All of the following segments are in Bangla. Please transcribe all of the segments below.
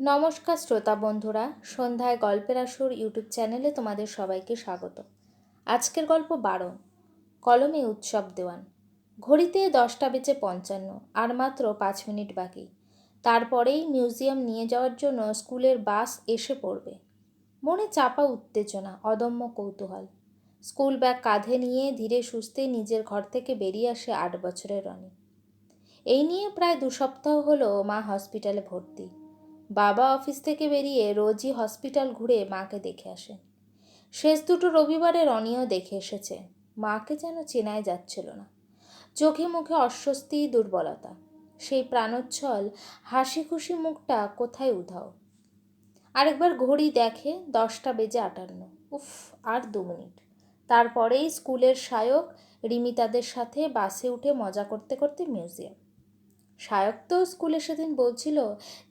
নমস্কার শ্রোতা বন্ধুরা, সন্ধ্যায় গল্পের আসর ইউটিউব চ্যানেলে তোমাদের সবাইকে স্বাগত। আজকের গল্প বারো, কলমে উৎসব দেওয়ান। ঘড়িতে দশটা বেজে পঞ্চান্ন, আর মাত্র পাঁচ মিনিট বাকি। তারপরেই মিউজিয়াম নিয়ে যাওয়ার জন্য স্কুলের বাস এসে পড়বে। মনে চাপা উত্তেজনা, অদম্য কৌতূহল। স্কুল ব্যাগ কাঁধে নিয়ে ধীরে সুস্থে নিজের ঘর থেকে বেরিয়ে আসে আট বছরের রনি। এই নিয়ে প্রায় দু সপ্তাহ হলো মা হসপিটালে ভর্তি। বাবা অফিস থেকে বেরিয়ে রোজই হসপিটাল ঘুরে মাকে দেখে আসে। শেষ দুটো রবিবারে রনিও দেখে এসেছে। মাকে যেন চেনায় যাচ্ছিল না। চোখে মুখে অস্বস্তি, দুর্বলতা। সেই প্রাণোচ্ছল হাসি খুশি মুখটা কোথায় উধাও? আরেকবার ঘড়ি দেখে দশটা বেজে আটান্ন। উফ, আর দু মিনিট। তারপরেই স্কুলের শায়ক রিমিতাদের সাথে বাসে উঠে মজা করতে করতে মিউজিয়াম। শায়ক তো স্কুলে সেদিন বলছিল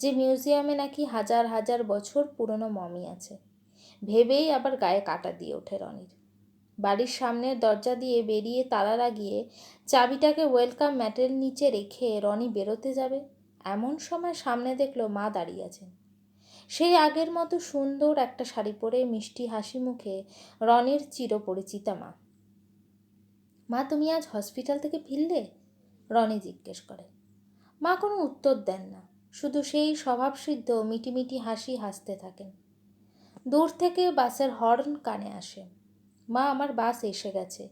যে মিউজিয়ামে নাকি হাজার হাজার বছর পুরনো মমি আছে। ভেবেই আবার গায়ে কাটা দিয়ে ওঠে রনির। বাড়ির সামনের দরজা দিয়ে বেরিয়ে তালা লাগিয়ে চাবিটাকে ওয়েলকাম ম্যাটের নিচে রেখে রনি বেরোতে যাবে, এমন সময় সামনে দেখল মা দাঁড়িয়ে আছেন। সেই আগের মতো সুন্দর একটা শাড়ি পরে মিষ্টি হাসি মুখে রনির চিরপরিচিতা মা। মা, তুমি আজ হসপিটাল থেকে ফিরলে? রনি জিজ্ঞেস করে। মা কোনো উত্তর দেন না। শুধু সেই স্বভাবসিদ্ধ মিটিমিটি হাসি হাসতে থাকেন। দূর থেকে বাসের হর্ন কানে আসে। মা, আমার বাস এসে গেছে।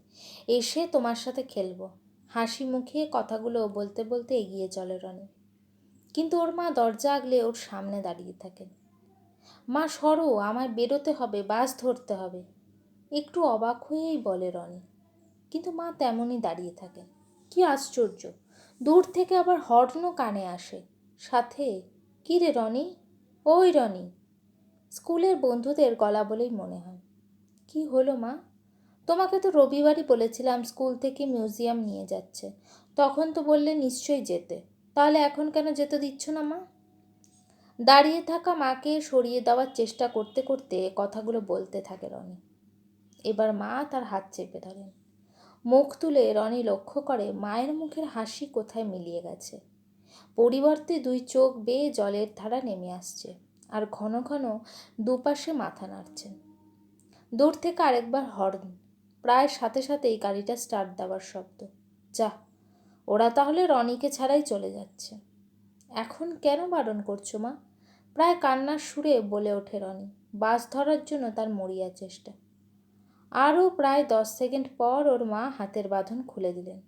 এসে তোমার সাথে খেলব। হাসি মুখে কথাগুলো বলতে বলতে এগিয়ে চলে রনি। কিন্তু ওর মা দরজা আগলে ওর সামনে দাঁড়িয়ে থাকেন। মা, সরো, আমায় বেরোতে হবে, বাস ধরতে হবে। একটু অবাক হয়েই বলে রনি। কিন্তু মা তেমনই দাঁড়িয়ে থাকেন। কি আশ্চর্য! দূর থেকে আবার হর্নও কানে আসে। সাথে, কী রে রনি? ওই রনি। স্কুলের বন্ধুদের গলা বলেই মনে হয়। কি হলো মা? তোমাকে তো রবিবারই বলেছিলাম স্কুল থেকে মিউজিয়াম নিয়ে যাচ্ছে। তখন তো বললে নিশ্চয়ই যেতে। তাহলে এখন কেন যেতে দিচ্ছ না মা? দাঁড়িয়ে থাকা মাকে সরিয়ে দেওয়ার চেষ্টা করতে করতে কথাগুলো বলতে থাকে রনি। এবার মা তার হাত চেপে ধরেন। মুখ তুলে রনি লক্ষ্য করে মায়ের মুখের হাসি কোথায় মিলিয়ে গেছে। পরিবর্তে দুই চোখ বেয়ে জলের ধারা নেমে আসছে আর ঘন ঘন দুপাশে মাথা নাড়ছেন দূর থেকে আরেকবার হর্ন। প্রায় সাথে সাথেই গাড়িটা স্টার্ট দেওয়ার শব্দ। যা, ওরা তাহলে রনিকে ছাড়াই চলে যাচ্ছে। এখন কেন বারণ করছ মা? প্রায় কান্নার সুরে বলে ওঠে রনি। বাস ধরার জন্য তার মরিয়া চেষ্টা। আরও প্রায় দশ সেকেন্ড পর ওর মা হাতের বাঁধন খুলে দিলেন।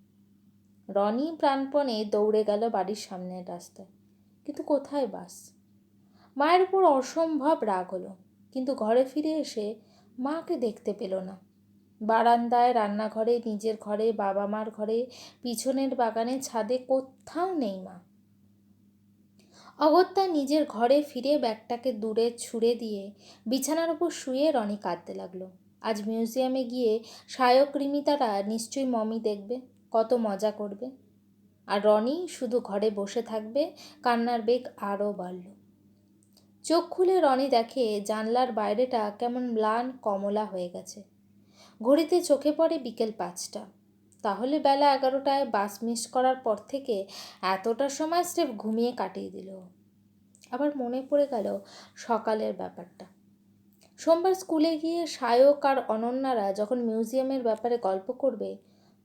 রনি প্রাণপণে দৌড়ে গেল বাড়ির সামনের রাস্তায়। কিন্তু কোথায় বাস? মায়ের উপর অসম্ভব রাগ হলো, কিন্তু ঘরে ফিরে এসে মাকে দেখতে পেল না। বারান্দায়, রান্নাঘরে, নিজের ঘরে বাবা মার ঘরে, পিছনের বাগানে ছাদে কোথাও নেই মা। অগত্যা নিজের ঘরে ফিরে ব্যাগটাকে দূরে ছুঁড়ে দিয়ে বিছানার উপর শুয়ে রনি কাঁদতে লাগল। আজ মিউজিয়ামে গিয়ে শায়ক রিমিতারা নিশ্চয়ই মমি দেখবে, কত মজা করবে। আর রনি শুধু ঘরে বসে থাকবে, কান্নার বেগ আরও বাড়ল। চোখ খুলে রনি দেখে জানলার বাইরেটা কেমন ম্লান কমলা হয়ে গেছে। ঘড়িতে চোখে পড়ে বিকেল পাঁচটা। তাহলে বেলা এগারোটায় বাস মিস করার পর থেকে এতটা সময় স্রেফ ঘুমিয়ে কাটিয়ে দিল। আবার মনে পড়ে গেল সকালের ব্যাপারটা। সোমবার স্কুলে গিয়ে সায়ক আর অনন্যারা যখন মিউজিয়ামের ব্যাপারে গল্প করবে,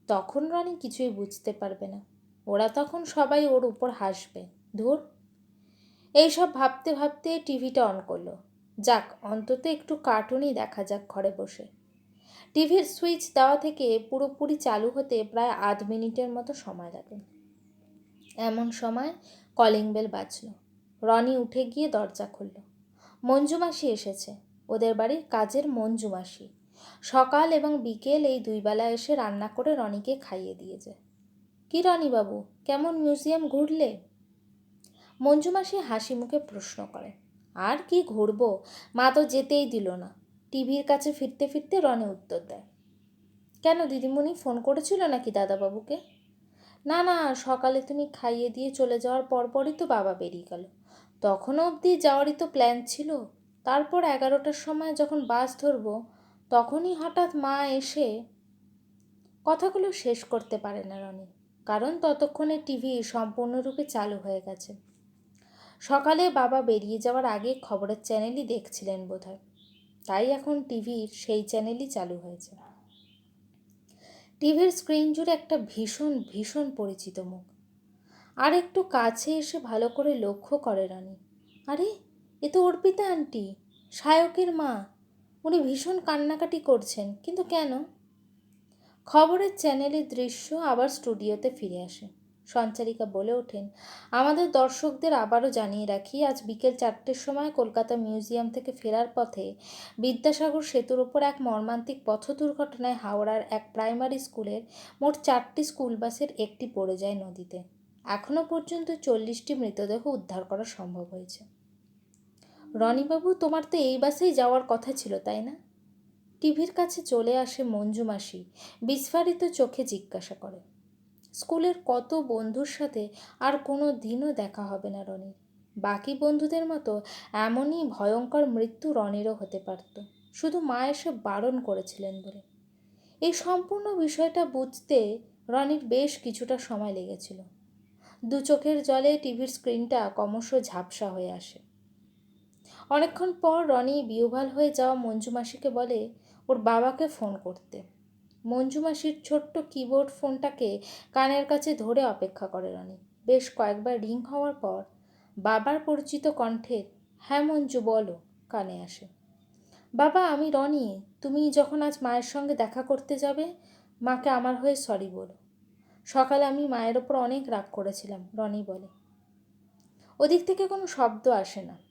তখন রানী কিছুই বুঝতে পারবে না। ওরা তখন সবাই ওর উপর হাসবে। ধুর। এইসব ভাবতে ভাবতে টিভিটা অন করল। যাক, অন্তত একটু কার্টুনই দেখা যাক ঘরে বসে। টিভির সুইচ দেওয়া থেকে পুরোপুরি চালু হতে প্রায় আধ মিনিটের মতো সময় লাগে। এমন সময় কলিং বেল বাজল। রনি উঠে গিয়ে দরজা খুলল। মঞ্জু মাসি এসেছে। ওদের বাড়ির কাজের মঞ্জু মাসি সকাল এবং বিকেল এই দুই বেলা এসে রান্না করে রনিকে খাইয়ে দিয়ে যায় কী রনিবাবু কেমন মিউজিয়াম ঘুরলে? মঞ্জু মাসি হাসি মুখে প্রশ্ন করে। আর কি ঘুরবো? মা তো যেতেই দিল না। টিভির কাছে ফিরতে ফিরতে রনে উত্তর দেয়। কেন দিদিমণি ফোন করেছিল নাকি দাদাবাবুকে? না না, সকালে তুমি খাইয়ে দিয়ে চলে যাওয়ার পরপরই তো বাবা বেরিয়ে গেল। তখনও অবধি যাওয়ারই তো প্ল্যান ছিল। তারপর এগারোটার সময় যখন বাস ধরবো, তখনই হঠাৎ মা এসে কথাগুলো শেষ করতে পারে না রনি। কারণ ততক্ষণে টিভি সম্পূর্ণরূপে চালু হয়ে গেছে। সকালে বাবা বেরিয়ে যাওয়ার আগে খবরের চ্যানেলই দেখছিলেন বোধহয়। তাই এখন টিভির সেই চ্যানেলই চালু হয়েছে। টিভির স্ক্রিন জুড়ে একটা ভীষণ ভীষণ পরিচিত মুখ। আর একটু কাছে এসে ভালো করে লক্ষ্য করে রানী। আরে এ তো অর্পিতা আন্টি, সায়কের মা। উনি ভীষণ কান্নাকাটি করছেন, কিন্তু কেন? খবরের চ্যানেলের দৃশ্য আবার স্টুডিওতে ফিরে আসে। সঞ্চারিকা বলে ওঠেন, আমাদের দর্শকদের আবারও জানিয়ে রাখি, আজ বিকেল চারটের সময় কলকাতা মিউজিয়াম থেকে ফেরার পথে বিদ্যাসাগর সেতুর ওপর এক মর্মান্তিক পথ দুর্ঘটনায় হাওড়ার এক প্রাইমারি স্কুলের মোট চারটি স্কুল বাসের একটি পড়ে যায় নদীতে। এখনও পর্যন্ত চল্লিশটি মৃতদেহ উদ্ধার করা সম্ভব হয়েছে। রনিবাবু, তোমার তো এই বাসেই যাওয়ার কথা ছিল, তাই না? টিভির কাছে চলে আসে মঞ্জু মাসি, বিস্ফারিত চোখে জিজ্ঞাসা করে। স্কুলের কত বন্ধুর সাথে আর কোনো দিনও দেখা হবে না রনির। বাকি বন্ধুদের মতো এমনই ভয়ঙ্কর মৃত্যু রনিরও হতে পারত। শুধু মা এসে বারণ করেছিলেন বলে। এই সম্পূর্ণ বিষয়টা বুঝতে রনির বেশ কিছুটা সময় লেগেছিল। দু চোখের জলে টিভির স্ক্রিনটা ক্রমশ ঝাপসা হয়ে আসে। অনেকক্ষণ পর রনি বিহ্বল হয়ে যাওয়া মঞ্জু মাসিকে বলে, ওর বাবাকে ফোন করতে। মঞ্জু মাসির ছোট্ট কিবোর্ড ফোনটাকে কানের কাছে ধরে অপেক্ষা করে রনি। বেশ কয়েকবার রিং হওয়ার পর বাবার পরিচিত কণ্ঠের হ্যাঁ মঞ্জু, বলো। কানে আসে। বাবা, আমি রনি। তুমি যখন আজ মায়ের সঙ্গে দেখা করতে যাবে, মাকে আমার হয়ে সরি বলো। সকালে আমি মায়ের ওপর অনেক রাগ করেছিলাম, রনি বলে। ওদিক থেকে কোনো শব্দ আসে না।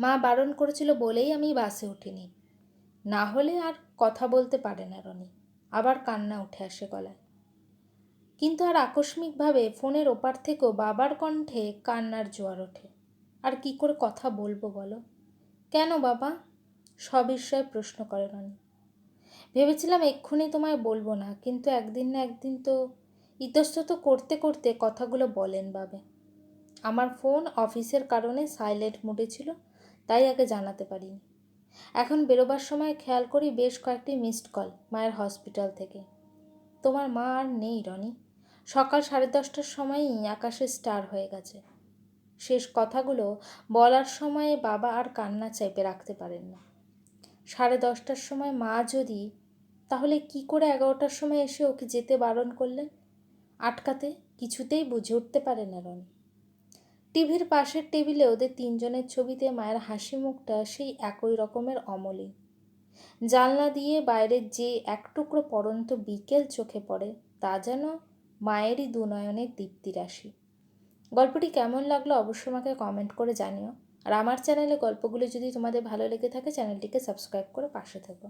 মা বারণ করেছিল বলেই আমি বাসে উঠিনি। না হলে আর কথা বলতে পারে না রনি। আবার কান্না উঠে আসে গলায়। কিন্তু আর আকস্মিকভাবে ফোনের ওপার থেকেও বাবার কণ্ঠে কান্নার জোয়ার ওঠে। আর কি করে কথা বলব বলো? কেন বাবা? সবিস্ময়ে প্রশ্ন করে রনি। ভেবেছিলাম এক্ষুনি তোমায় বলব না, কিন্তু একদিন না একদিন তো ইতস্তত করতে করতে কথাগুলো বলেন বাবে। আমার ফোন অফিসের কারণে সাইলেন্ট মুডে ছিল তাই আগে জানাতে পারিনি। এখন বেরোবার সময় খেয়াল করি বেশ কয়েকটি মিসড কল মায়ের হসপিটাল থেকে। তোমার মা আর নেই, রনি। সকাল সাড়ে দশটার সময়ই আকাশে স্টার হয়ে গেছে। শেষ কথাগুলো বলার সময়ে বাবা আর কান্না চেপে রাখতে পারেন না। সাড়ে দশটার সময় মা যদি, তাহলে কি করে এগারোটার সময় এসে ওকে যেতে বারণ করলেন? আটকাতে কিছুতেই বুঝে উঠতে পারে না রনি। টিভির পাশের টেবিলে ওদের তিনজনের ছবিতে মায়ের হাসি মুখটা সেই একই রকমের অমলিন জানলা দিয়ে বাইরের যে এক টুকরো পরন্ত বিকেল চোখে পড়ে, তা যেন মায়েরই দুনয়নের দীপ্তি রাশি গল্পটি কেমন লাগল অবশ্যই আমাকে কমেন্ট করে জানিও। আর আমার চ্যানেলে গল্পগুলো যদি তোমাদের ভালো লেগে থাকে চ্যানেলটিকে সাবস্ক্রাইব করে পাশে থেকো।